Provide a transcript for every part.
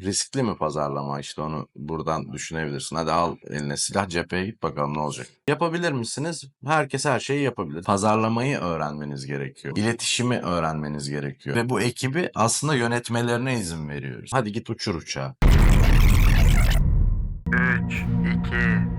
Riskli mi pazarlama işte onu buradan düşünebilirsin. Hadi al eline silah cepheye git bakalım ne olacak. Yapabilir misiniz? Herkes her şeyi yapabilir. Pazarlamayı öğrenmeniz gerekiyor. İletişimi öğrenmeniz gerekiyor. Ve bu ekibi aslında yönetmelerine izin veriyoruz. Hadi git uçur uçağı. 3, 2,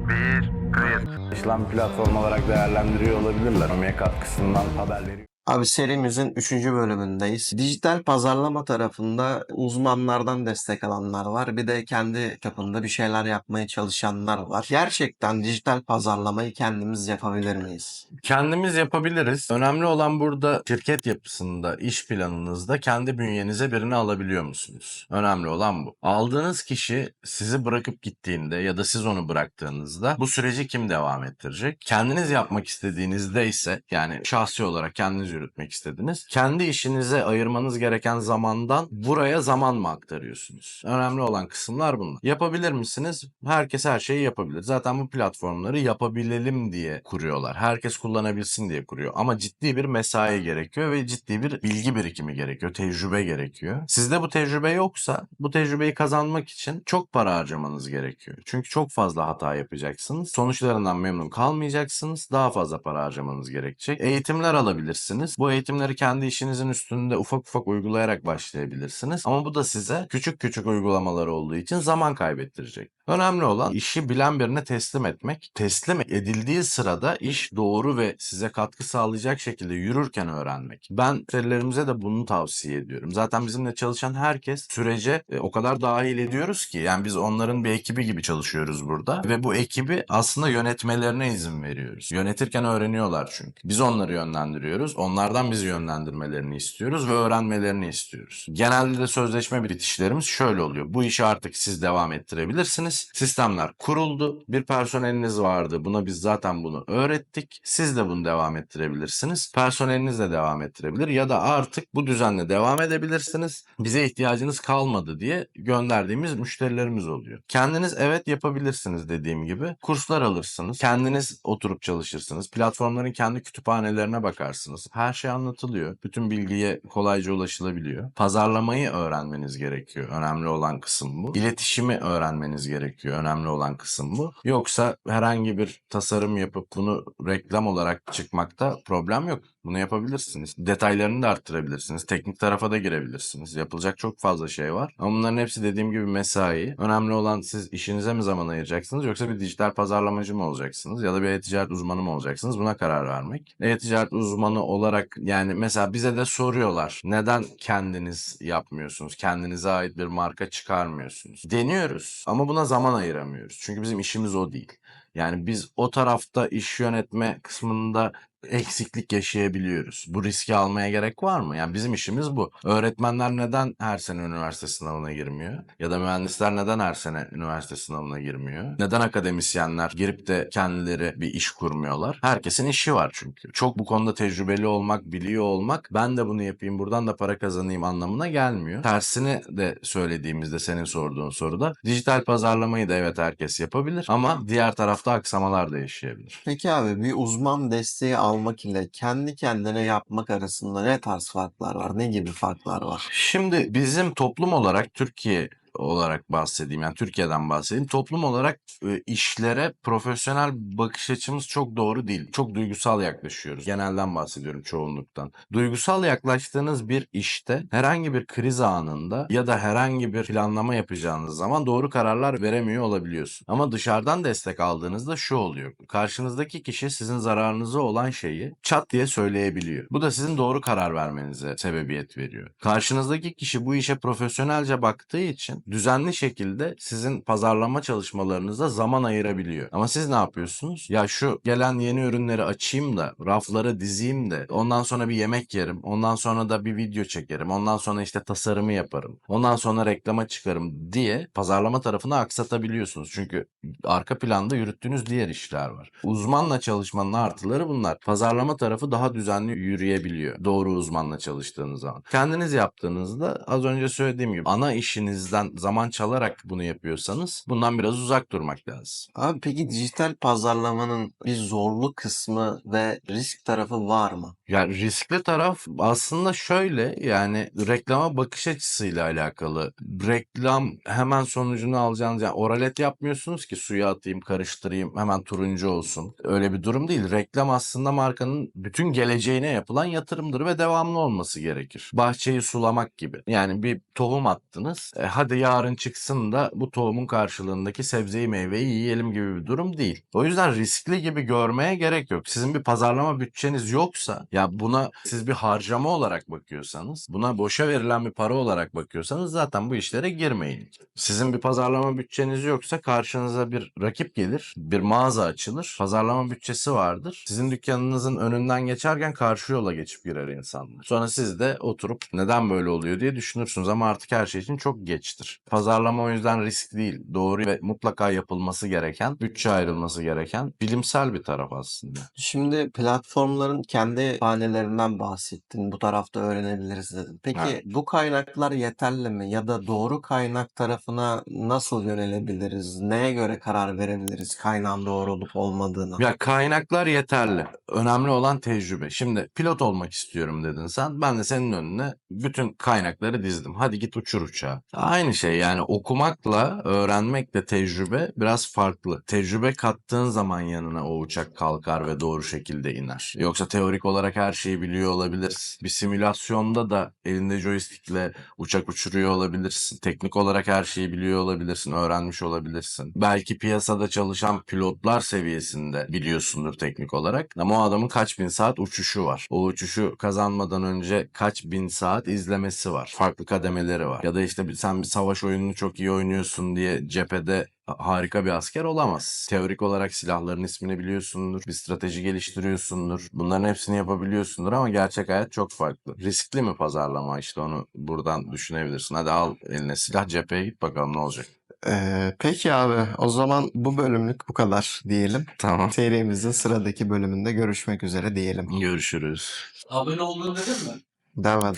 1, kayıt. İşlem platform olarak değerlendiriyor olabilirler. Ekonomiye katkısından haberleri Abi serimizin 3. bölümündeyiz. Dijital pazarlama tarafında uzmanlardan destek alanlar var. Bir de kendi çapında bir şeyler yapmaya çalışanlar var. Gerçekten dijital pazarlamayı kendimiz yapabilir miyiz? Kendimiz yapabiliriz. Önemli olan burada şirket yapısında, iş planınızda kendi bünyenize birini alabiliyor musunuz? Önemli olan bu. Aldığınız kişi sizi bırakıp gittiğinde ya da siz onu bıraktığınızda bu süreci kim devam ettirecek? Kendiniz yapmak istediğinizde ise yani şahsi olarak kendiniz yürütmek istediniz. Kendi işinize ayırmanız gereken zamandan buraya zaman mı aktarıyorsunuz? Önemli olan kısımlar bunlar. Yapabilir misiniz? Herkes her şeyi yapabilir. Zaten bu platformları yapabilelim diye kuruyorlar. Herkes kullanabilsin diye kuruyor. Ama ciddi bir mesai gerekiyor ve ciddi bir bilgi birikimi gerekiyor. Tecrübe gerekiyor. Sizde bu tecrübe yoksa bu tecrübeyi kazanmak için çok para harcamanız gerekiyor. Çünkü çok fazla hata yapacaksınız. Sonuçlarından memnun kalmayacaksınız. Daha fazla para harcamanız gerekecek. Eğitimler alabilirsiniz. Bu eğitimleri kendi işinizin üstünde ufak ufak uygulayarak başlayabilirsiniz. Ama bu da size küçük küçük uygulamalar olduğu için zaman kaybettirecek. Önemli olan işi bilen birine teslim etmek. Teslim edildiği sırada iş doğru ve size katkı sağlayacak şekilde yürürken öğrenmek. Ben müşterilerimize de bunu tavsiye ediyorum. Zaten bizimle çalışan herkes sürece e, o kadar dahil ediyoruz ki yani biz onların bir ekibi gibi çalışıyoruz burada ve bu ekibi aslında yönetmelerine izin veriyoruz. Yönetirken öğreniyorlar çünkü. Biz onları yönlendiriyoruz. Onlardan bizi yönlendirmelerini istiyoruz ve öğrenmelerini istiyoruz. Genelde de sözleşme bitişlerimiz şöyle oluyor. Bu işi artık siz devam ettirebilirsiniz. Sistemler kuruldu. Bir personeliniz vardı. Buna biz zaten bunu öğrettik. Siz de bunu devam ettirebilirsiniz. Personeliniz de devam ettirebilir ya da artık bu düzenle devam edebilirsiniz. Bize ihtiyacınız kalmadı diye gönderdiğimiz müşterilerimiz oluyor. Kendiniz evet yapabilirsiniz dediğim gibi. Kurslar alırsınız. Kendiniz oturup çalışırsınız. Platformların kendi kütüphanelerine bakarsınız. Her şey anlatılıyor. Bütün bilgiye kolayca ulaşılabiliyor. Pazarlamayı öğrenmeniz gerekiyor. Önemli olan kısım bu. İletişimi öğrenmeniz gerekiyor. Önemli olan kısım bu. Yoksa herhangi bir tasarım yapıp bunu reklam olarak çıkmakta problem yok. Bunu yapabilirsiniz. Detaylarını da arttırabilirsiniz. Teknik tarafa da girebilirsiniz. Yapılacak çok fazla şey var. Ama bunların hepsi dediğim gibi mesai. Önemli olan siz işinize mi zaman ayıracaksınız yoksa bir dijital pazarlamacı mı olacaksınız ya da bir e-ticaret uzmanı mı olacaksınız? Buna karar vermek. E-ticaret uzmanı olarak yani mesela bize de soruyorlar. Neden kendiniz yapmıyorsunuz? Kendinize ait bir marka çıkarmıyorsunuz? Deniyoruz ama buna zaman ayıramıyoruz. Çünkü bizim işimiz o değil. Yani biz o tarafta iş yönetme kısmında eksiklik yaşayabiliyoruz. Bu riski almaya gerek var mı? Yani bizim işimiz bu. Öğretmenler neden her sene üniversite sınavına girmiyor? Ya da mühendisler neden her sene üniversite sınavına girmiyor? Neden akademisyenler girip de kendileri bir iş kurmuyorlar? Herkesin işi var çünkü. Çok bu konuda tecrübeli olmak, biliyor olmak, ben de bunu yapayım, buradan da para kazanayım anlamına gelmiyor. Tersini de söylediğimizde senin sorduğun soruda dijital pazarlamayı da evet herkes yapabilir ama diğer tarafta aksamalar da yaşayabilir. Peki abi bir uzman desteği almak ile kendi kendine yapmak arasında ne tarz farklar var? Ne gibi farklar var? Şimdi bizim toplum olarak Türkiye olarak bahsedeyim yani Türkiye'den bahsedeyim. Toplum olarak e, işlere profesyonel bakış açımız çok doğru değil. Çok duygusal yaklaşıyoruz. Genelden bahsediyorum çoğunluktan. Duygusal yaklaştığınız bir işte herhangi bir kriz anında ya da herhangi bir planlama yapacağınız zaman doğru kararlar veremiyor olabiliyorsun. Ama dışarıdan destek aldığınızda şu oluyor. Karşınızdaki kişi sizin zararınıza olan şeyi çat diye söyleyebiliyor. Bu da sizin doğru karar vermenize sebebiyet veriyor. Karşınızdaki kişi bu işe profesyonelce baktığı için düzenli şekilde sizin pazarlama çalışmalarınıza zaman ayırabiliyor. Ama siz ne yapıyorsunuz? Ya şu gelen yeni ürünleri açayım da raflara dizeyim de ondan sonra bir yemek yerim. Ondan sonra da bir video çekerim. Ondan sonra işte tasarımı yaparım. Ondan sonra reklama çıkarım diye pazarlama tarafını aksatabiliyorsunuz. Çünkü arka planda yürüttüğünüz diğer işler var. Uzmanla çalışmanın artıları bunlar. Pazarlama tarafı daha düzenli yürüyebiliyor. Doğru uzmanla çalıştığınız zaman. Kendiniz yaptığınızda az önce söylediğim gibi ana işinizden zaman çalarak bunu yapıyorsanız bundan biraz uzak durmak lazım. Abi peki dijital pazarlamanın bir zorlu kısmı ve risk tarafı var mı? Ya riskli taraf aslında şöyle yani reklama bakış açısıyla alakalı. Reklam hemen sonucunu alacağınız yani oralet yapmıyorsunuz ki suya atayım karıştırayım hemen turuncu olsun. Öyle bir durum değil. Reklam aslında markanın bütün geleceğine yapılan yatırımdır ve devamlı olması gerekir. Bahçeyi sulamak gibi. Yani bir tohum attınız. E, hadi yarın çıksın da bu tohumun karşılığındaki sebzeyi meyveyi yiyelim gibi bir durum değil. O yüzden riskli gibi görmeye gerek yok. Sizin bir pazarlama bütçeniz yoksa ya buna siz bir harcama olarak bakıyorsanız buna boşa verilen bir para olarak bakıyorsanız zaten bu işlere girmeyin. Sizin bir pazarlama bütçeniz yoksa karşınıza bir rakip gelir, bir mağaza açılır, pazarlama bütçesi vardır. Sizin dükkanınızın önünden geçerken karşı yola geçip girer insanlar. Sonra siz de oturup neden böyle oluyor diye düşünürsünüz ama artık her şey için çok geçtir. Pazarlama o yüzden risk değil. Doğru ve mutlaka yapılması gereken, bütçe ayrılması gereken bilimsel bir taraf aslında. Şimdi platformların kendi hanelerinden bahsettin. Bu tarafta öğrenebiliriz dedin. Peki Evet. bu kaynaklar yeterli mi? Ya da doğru kaynak tarafına nasıl yönelebiliriz? Neye göre karar verebiliriz kaynağın doğru olup olmadığına? Ya kaynaklar yeterli. Önemli olan tecrübe. Şimdi pilot olmak istiyorum dedin sen. Ben de senin önüne bütün kaynakları dizdim. Hadi git uçur uçağı. Aynı şey yani okumakla öğrenmekle tecrübe biraz farklı. Tecrübe kattığın zaman yanına o uçak kalkar ve doğru şekilde iner. Yoksa teorik olarak her şeyi biliyor olabilirsin. Bir simülasyonda da elinde joystickle uçak uçuruyor olabilirsin. Teknik olarak her şeyi biliyor olabilirsin, öğrenmiş olabilirsin. Belki piyasada çalışan pilotlar seviyesinde biliyorsundur teknik olarak. Ama o adamın kaç bin saat uçuşu var. O uçuşu kazanmadan önce kaç bin saat izlemesi var. Farklı kademeleri var. Ya da işte sen bir savaş oyununu çok iyi oynuyorsun diye cephede harika bir asker olamaz. Teorik olarak silahların ismini biliyorsundur, bir strateji geliştiriyorsundur. Bunların hepsini yapabiliyorsundur ama gerçek hayat çok farklı. Riskli mi pazarlama işte onu buradan düşünebilirsin. Hadi al eline silah cepheye git bakalım ne olacak. Ee, peki abi o zaman bu bölümlük bu kadar diyelim. Tamam. Serimizin sıradaki bölümünde görüşmek üzere diyelim. Görüşürüz. Abone olduğunu dedin mi? Devam.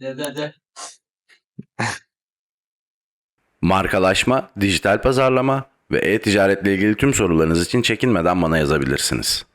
De de de. Markalaşma, dijital pazarlama ve e-ticaretle ilgili tüm sorularınız için çekinmeden bana yazabilirsiniz.